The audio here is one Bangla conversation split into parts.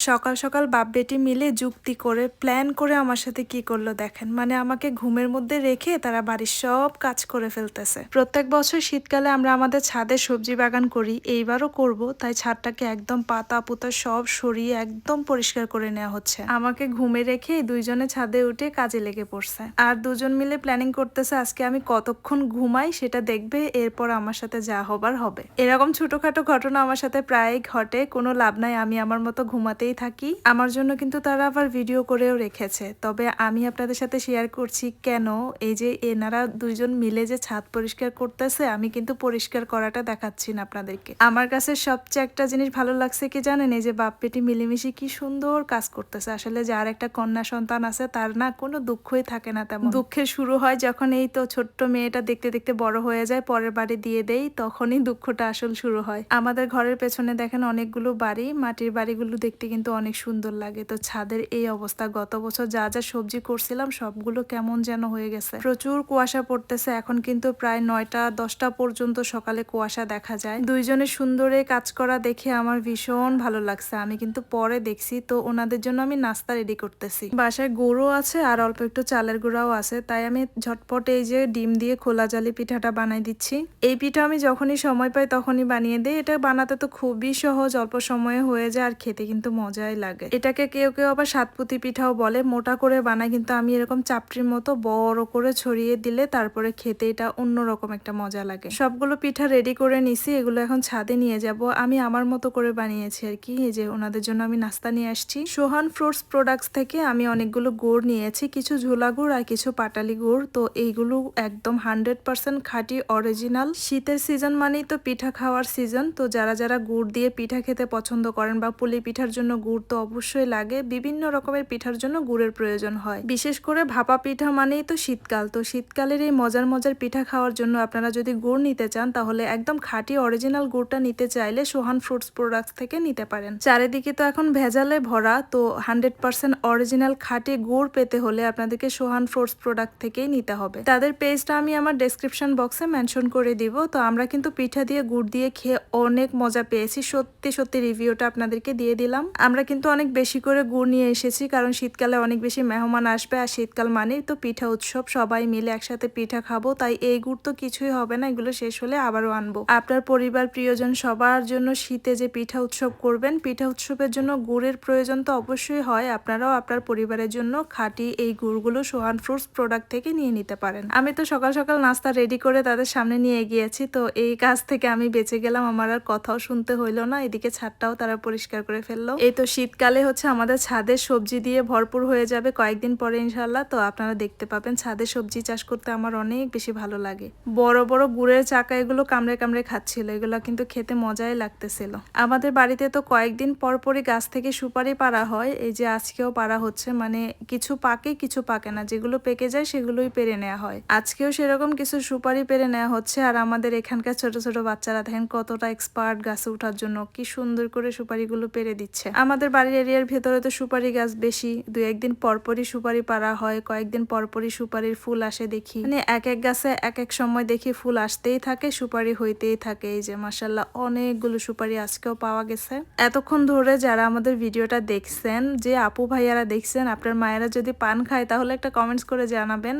সকাল সকাল বাপ বেটি মিলে যুক্তি করে প্ল্যান করে আমার সাথে কি করল দেখেন। মানে আমাকে ঘুমের মধ্যে রেখে তারা বাড়ির সব কাজ করে ফেলতেছে। প্রত্যেক বছর শীতকালে আমরা আমাদের ছাদে সবজি বাগান করি, এইবারও করব, তাই ছাদটাকে একদম পাতা পুতা সব সরিয়ে একদম পরিষ্কার করে নেওয়া হচ্ছে। আমাকে ঘুমে রেখে দুইজনে ছাদে উঠে কাজে লেগে পড়ছে। আর দুজন মিলে প্ল্যানিং করতেছে আজকে আমি কতক্ষণ ঘুমাই সেটা দেখবে, এরপর আমার সাথে যা হবার হবে। এরকম ছোটখাটো ঘটনা আমার সাথে প্রায় ঘটে, কোনো লাভ নাই, আমি আমার মতো ঘুমাতেই থাকি। আমার জন্য কিন্তু তারা আবার ভিডিও করেও রেখেছে। তবে আমি আপনাদের সাথে শেয়ার করছি কেন? এই যে এনারা দুইজন মিলে যে ছাদ পরিষ্কার করতেছে, আমি কিন্তু পরিষ্কার করাটা দেখাচ্ছি না আপনাদেরকে। আমার কাছে সবচেয়ে একটা জিনিস ভালো লাগছে কি জানেন? এই যে বাপ বেটি মিলেমিশে কি সুন্দর কাজ করতেছে। আসলে যার একটা কন্যা সন্তান আছে, তার না কোনো দুঃখই থাকে না তেমন। দুঃখের শুরু হয় যখন এই তো ছোট্ট মেয়েটা দেখতে দেখতে বড় হয়ে যায়, পরের বাড়ি দিয়ে দেই, তখনই দুঃখটা আসল শুরু হয়। আমাদের ঘরের পেছনে দেখেন অনেকগুলো বাড়ি, মাটির বাড়িগুলো দেখতে কিন্তু অনেক সুন্দর লাগে। তো ছাদের এই অবস্থা, গত বছর যা যা সবজি করছিলাম সবগুলো কেমন যেন হয়ে গেছে। প্রচুর কুয়াশা পড়তেছে, এখন কিন্তু প্রায় নয়টা, দশটা পর্যন্ত সকালে কুয়াশা দেখা যায়। দুইজনে সুন্দরে কাজ করা দেখে আমার ভীষণ ভালো লাগছে। আমি কিন্তু পরে দেখছি, তো ওনাদের জন্য আমি নাস্তা রেডি করতেছি। বাসায় গরু আছে আর অল্প একটু চালের গুঁড়াও আছে, তাই আমি ঝটপট এই যে ডিম দিয়ে খোলা জালি পিঠাটা বানাই দিচ্ছি। এই পিঠা আমি যখনই সময় পাই তখনই বানিয়ে দিই। এটা বানাতে তো খুবই সহজ, অল্প সময়ে হয়ে যায় আর খেতে কিন্তু মজাই লাগে। এটাকে কেউ কেউ আবার সাতপুতি পিঠাও বলে। মোটা করে বানায়, কিন্তু আমি এরকম চাপটির মতো বড় করে ছড়িয়ে দিলে তারপরে খেতে এটা অন্যরকম একটা মজা লাগে। সবগুলো পিঠা রেডি করে নিছি, এগুলো এখন ছাদে নিয়ে যাব। আমি আমার মতো করে বানিয়েছি আর কি। এই যে ওনাদের জন্য আমি নাস্তা নিয়ে আসছি। সোহান ফ্রুটস প্রোডাক্টস থেকে আমি অনেকগুলো গুড় নিয়েছি। কিছু ঝোলা গুড় আর কিছু পাটালি গুড়। তো এইগুলো একদম হান্ড্রেড পার্সেন্ট খাঁটি অরিজিনাল শীতের সিজন মানেই তো পিঠা খাওয়ার সিজন তো যারা যারা গুড় দিয়ে পিঠা খেতে পছন্দ করেন বা পুলি পিঠার জন্য গুড় তো অবশ্যই লাগে। বিভিন্ন রকমের পিঠার জন্য গুড়ের প্রয়োজন হয়। বিশেষ করে ভাপা পিঠা মানেই তো শীতকাল। তো শীতকালের এই মজার মজার পিঠা খাওয়ার জন্য আপনারা যদি গুড় নিতে চান, তাহলে একদম খাঁটি অরিজিনাল গুড়টা নিতে চাইলে সোহান ফ্রুটস প্রোডাক্টস থেকে নিতে পারেন। চারিদিকে তো এখন ভেজালে ভরা, তো হান্ড্রেড পার্সেন্ট অরিজিনাল খাঁটি গুড় পেতে হলে আপনাদেরকে সোহান ফ্রুটস প্রোডাক্ট থেকেই নিতে হবে। তাদের পেজটা আমি আমার ডেসক্রিপশন বক্সে মেনশন করে দিব। তো আমরা কিন্তু পিঠা দিয়ে, গুড় দিয়ে খেয়ে অনেক মজা পেয়েছি। সত্যি সত্যি রিভিউটা আপনাদেরকে দিয়ে দিলাম। আমরা কিন্তু অনেক বেশি করে গুড় নিয়ে এসেছি, কারণ শীতকালে অনেক বেশি মেহমান আসবে আর শীতকাল মানেই তো পিঠা উৎসব। সবাই মিলে একসাথে পিঠা খাব, তাই এই গুড় তো কিছুই হবে না, এগুলো শেষ হলে আবারও আনব। আপনার পরিবার, প্রিয়জন সবার জন্য শীতে যে পিঠা উৎসব করবেন, পিঠা উৎসবের জন্য গুড়ের প্রয়োজন তো অবশ্যই হয়, আপনারাও আপনার পরিবারের জন্য খাঁটি এই গুড়গুলো সোহান ফ্রুটস প্রোডাক্ট থেকে নিয়ে নিতে পারেন। আমি তো সকাল সকাল নাস্তা রেডি করে তাদের সামনে নিয়ে গিয়েছি তো এই কাজ থেকে আমি বেঁচে গেলাম, আমার আর কথাও শুনতে হইল না, এদিকে ছাদটাও তারা পরিষ্কার করে ফেলল। এই তো শীতকালে হচ্ছে আমাদের ছাদে সবজি দিয়ে ভরপুর হয়ে যাবে কয়েকদিন পরে ইনশাল্লাহ তো আপনারা দেখতে পাবেন ছাদে সবজি চাষ করতে আমার অনেক বেশি ভালো লাগে। বড় বড় গুড়ের চাকা এগুলো কামড়ে কামড়ে খাচ্ছিল। এগুলো কিন্তু খেতে মজাই লাগতেছিল। আমাদের বাড়িতে তো কয়েকদিন পর পরই গাছ থেকে সুপারি পাড়া হয়। এই যে আজকেও পাড়া হচ্ছে মানে কিছু পাকে কিছু পাকে না। যেগুলো পেকে যায়, সেগুলোই পেরে নেওয়া হয়। আজকেও সেরকম কিছু সুপারি পেরে নেওয়া হচ্ছে। আর আমাদের এখানকার ছোট ছোট বাচ্চারা দেখেন কতটা এক্সপার্ট গাছে ওঠার জন্য। কি সুন্দর করে সুপারিগুলো পেরে দিচ্ছে। আমাদের বাড়ির এরিয়ার ভেতরে তো সুপারি গাছ বেশি। দু একদিন পরপরই সুপারি পাড়া হয়, কয়েকদিন পরপরই সুপারির ফুল আসে দেখি। মানে এক এক গাছে এক এক সময় দেখি ফুল আসতেই থাকে, সুপারি হইতেই থাকে। এই যে মাসাল্লাহ অনেকগুলো সুপারি আজকেও পাওয়া গেছে। এতক্ষণ ধরে যারা আমাদের ভিডিওটা দেখছেন, যে আপু ভাইয়ারা দেখছেন, আপনার মায়েরা যদি পান খায়, তাহলে একটা কমেন্টস করে জানাবেন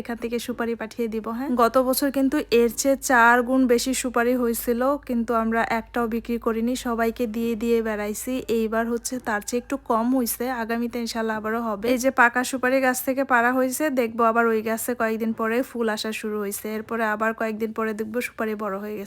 এখান থেকে সুপারি পাঠিয়ে দিব হ্যাঁ? গত বছর কিন্তু এর চেয়ে চার গুণ বেশি সুপারি হয়েছিল, কিন্তু আমরা একটাও বিক্রি করিনি, সবাইকে দিয়ে দিয়ে বেড়াইছি। এইবার হচ্ছে তার চেয়ে একটু কম হয়েছে আগামীতে ইনশাল্লাহ আবারও হবে। এই যে পাকা সুপারি গাছ থেকে পাড়া হয়েছে দেখব আবার ওই গাছে কয়েকদিন পরে ফুল আসা শুরু হয়েছে এরপরে আবার কয়েকদিন পরে দেখব সুপারি বড় হয়ে গেছে।